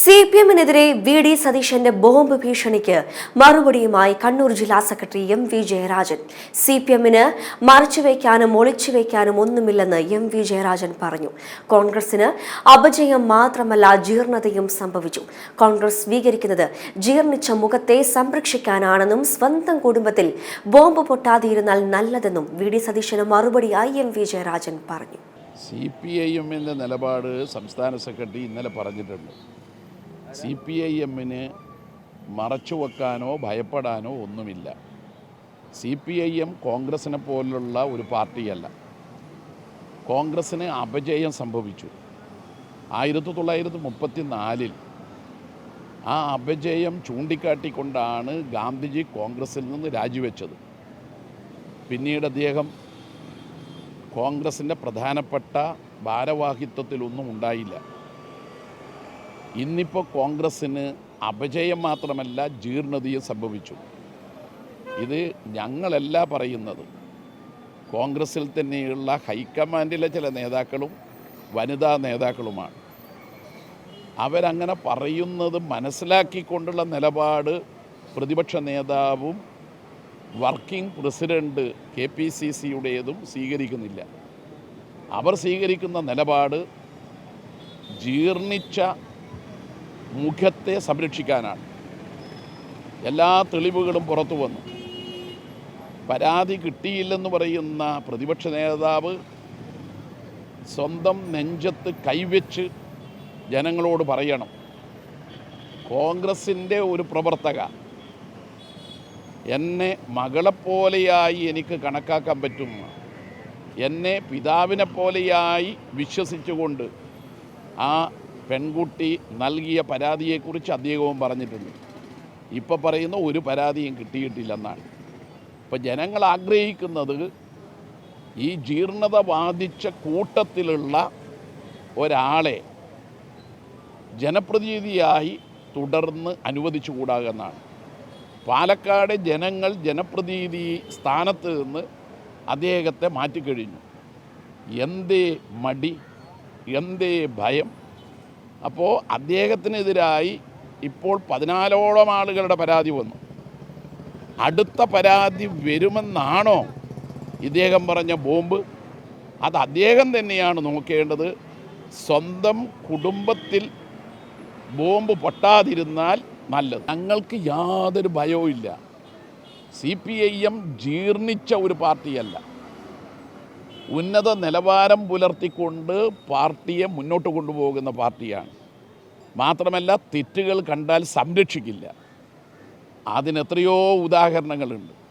C P എമ്മിനെതിരെ V D സതീശന്റെ bomb ഭീഷണിക്ക് മറുപടിയുമായി കണ്ണൂർ ജില്ലാ secretary M V Jayarajan. C P എമ്മിന് മറച്ചുവെക്കാനും ഒളിച്ചുവെക്കാനും ഒന്നുമില്ലെന്ന് എം വി ജയരാജൻ പറഞ്ഞു. കോൺഗ്രസിന് അപജയം മാത്രമല്ല ജീർണതയും സംഭവിച്ചു. കോൺഗ്രസ് സ്വീകരിക്കുന്നത് ജീർണിച്ച മുഖത്തെ സംരക്ഷിക്കാനാണെന്നും സ്വന്തം കുടുംബത്തിൽ ബോംബ് പൊട്ടാതിരുന്നാൽ നല്ലതെന്നും വി ഡി സതീശന് മറുപടിയായി എം വി ജയരാജൻ പറഞ്ഞു. സി പി ഐ നിലപാട് സംസ്ഥാന സെക്രട്ടറി ഇന്നലെ പറഞ്ഞിട്ടുണ്ട്. സി പി ഐ എമ്മിന് മറച്ചു വെക്കാനോ ഭയപ്പെടാനോ ഒന്നുമില്ല. സി പി ഐ എം കോൺഗ്രസിനെ പോലുള്ള ഒരു പാർട്ടിയല്ല. കോൺഗ്രസ്സിന് അപജയം സംഭവിച്ചു. ആയിരത്തി തൊള്ളായിരത്തി മുപ്പത്തി നാലിൽ ആ അപജയം ചൂണ്ടിക്കാട്ടിക്കൊണ്ടാണ് ഗാന്ധിജി കോൺഗ്രസിൽ നിന്ന് രാജിവെച്ചത്. പിന്നീട് അദ്ദേഹം കോൺഗ്രസിന്റെ പ്രധാനപ്പെട്ട ഭാരവാഹിത്വത്തിലൊന്നും ഉണ്ടായില്ല. ഇന്നിപ്പോൾ കോൺഗ്രസ്സിന് അപജയം മാത്രമല്ല ജീർണതയും സംഭവിച്ചു. ഇത് ഞങ്ങളല്ല പറയുന്നത്. കോൺഗ്രസ്സിൽ തന്നെയുള്ള ഹൈക്കമാൻഡിലെ ചില നേതാക്കളും വനിതാ നേതാക്കളുമാണ്. അവരങ്ങനെ പറയുന്നത് മനസ്സിലാക്കിക്കൊണ്ടുള്ള നിലപാട് പ്രതിപക്ഷ നേതാവും working president K P C സിയുടേതും സ്വീകരിക്കുന്നില്ല. അവർ സ്വീകരിക്കുന്ന നിലപാട് ജീർണിച്ച മുഖത്തെ സംരക്ഷിക്കാനാണ്. എല്ലാ തെളിവുകളും പുറത്തു വന്നു. പരാതി കിട്ടിയില്ലെന്ന് പറയുന്ന പ്രതിപക്ഷ നേതാവ് സ്വന്തം നെഞ്ചത്ത് കൈവച്ച് ജനങ്ങളോട് പറയണം. കോൺഗ്രസിന്റെ ഒരു പ്രവർത്തക എന്നെ മകളെപ്പോലെയായി എനിക്ക് കണക്കാക്കാൻ പറ്റും. എന്നെ പിതാവിനെ പോലെയായി വിശ്വസിച്ചുകൊണ്ട് ആ പെൺകുട്ടി നൽകിയ പരാതിയെക്കുറിച്ച് അദ്ദേഹവും പറഞ്ഞിട്ടുണ്ട്. ഇപ്പോൾ പറയുന്ന ഒരു പരാതിയും കിട്ടിയിട്ടില്ലെന്നാണ്. ഇപ്പോൾ ജനങ്ങൾ ആഗ്രഹിക്കുന്നത് ഈ ജീർണത ബാധിച്ച കൂട്ടത്തിലുള്ള ഒരാളെ ജനപ്രതിനിധിയായി തുടർന്ന് അനുവദിച്ചുകൂടാകുന്നതാണ് പാലക്കാട് ജനങ്ങൾ ജനപ്രതിനിധി സ്ഥാനത്ത് നിന്ന് അദ്ദേഹത്തെ മാറ്റിക്കഴിഞ്ഞു. എന്തേ മടി എന്തേ ഭയം അപ്പോൾ അദ്ദേഹത്തിനെതിരായി ഇപ്പോൾ പതിനാലോളം ആളുകളുടെ പരാതി വന്നു. അടുത്ത പരാതി വരുമെന്നാണോ ഇദ്ദേഹം പറഞ്ഞ ബോംബ്? അത് അദ്ദേഹം തന്നെയാണ് നോക്കേണ്ടത്. സ്വന്തം കുടുംബത്തിൽ ബോംബ് പൊട്ടാതിരുന്നാൽ നല്ലത്. ഞങ്ങൾക്ക് യാതൊരു ഭയവും ഇല്ല സി പി ഐ എം ജീർണിച്ച ഒരു പാർട്ടിയല്ല. ഉന്നത നിലവാരം പുലർത്തിക്കൊണ്ട് പാർട്ടിയെ മുന്നോട്ട് കൊണ്ടുപോകുന്ന പാർട്ടിയാണ്. മാത്രമല്ല തെറ്റുകൾ കണ്ടാൽ സംരക്ഷിക്കില്ല. അതിനെത്രയോ ഉദാഹരണങ്ങളുണ്ട്.